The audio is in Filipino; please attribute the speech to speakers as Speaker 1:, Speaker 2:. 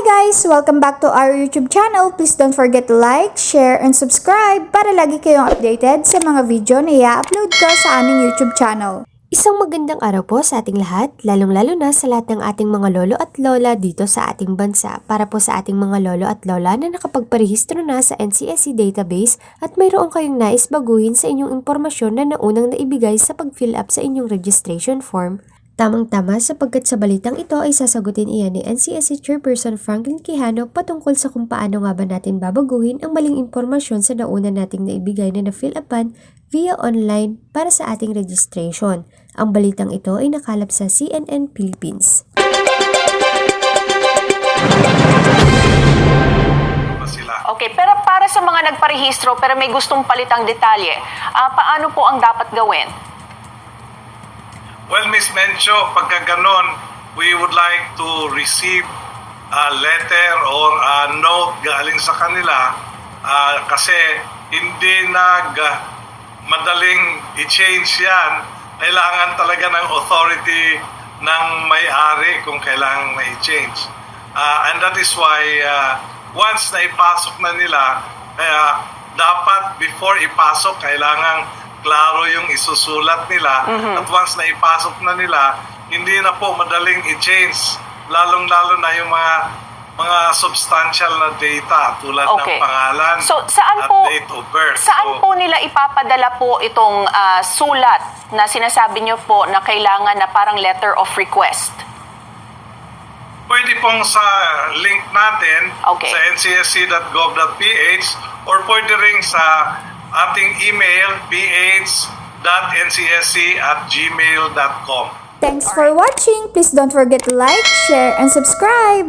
Speaker 1: guys! Welcome back to our YouTube channel. Please don't forget to like, share, and subscribe para lagi kayong updated sa mga video na i-upload ko sa aming YouTube channel.
Speaker 2: Isang magandang araw po sa ating lahat, lalong-lalo na sa lahat ng ating mga lolo at lola dito sa ating bansa. Para po sa ating mga lolo at lola na nakapagparehistro na sa NCSC database at mayroon kayong nais baguhin sa inyong impormasyon na naunang naibigay sa pag-fill up sa inyong registration form. Tamang-tama sapagkat sa balitang ito ay sasagutin iyan ni NCSC Chairperson Franklin Quijano patungkol sa kung paano nga ba natin babaguhin ang maling impormasyon sa nauna nating naibigay na na-fill upan via online para sa ating registration. Ang balitang ito ay nakalap sa CNN Philippines.
Speaker 3: Okay, pero para sa mga nagparehistro pero may gustong palitang detalye, ah, paano po ang dapat gawin?
Speaker 4: Well, Miss Mencho, pagka ganon, we would like to receive a letter or a note galing sa kanila ah, kasi hindi nag ah, madaling i-change yan. Kailangan talaga ng authority ng may-ari kung kailangan ma-change. Ah, and that is why ah, once na ipasok na nila, kaya dapat before ipasok, kailangan klaro yung isusulat nila at once na ipasok na nila, hindi na po madaling i-change lalong-lalo na yung mga mga substantial na data tulad
Speaker 3: Okay.
Speaker 4: ng pangalan
Speaker 3: So, saan
Speaker 4: at
Speaker 3: po
Speaker 4: date of birth.
Speaker 3: Saan
Speaker 4: So,
Speaker 3: po nila ipapadala po itong ah, sulat na sinasabi niyo po na kailangan na parang letter of request?
Speaker 4: Pwede pong sa link natin
Speaker 3: Okay.
Speaker 4: sa ncsc.gov.ph or pwede rin sa ating email ph.ncsc at gmail.com.
Speaker 1: Thanks for watching! Please don't forget to like, share, and subscribe!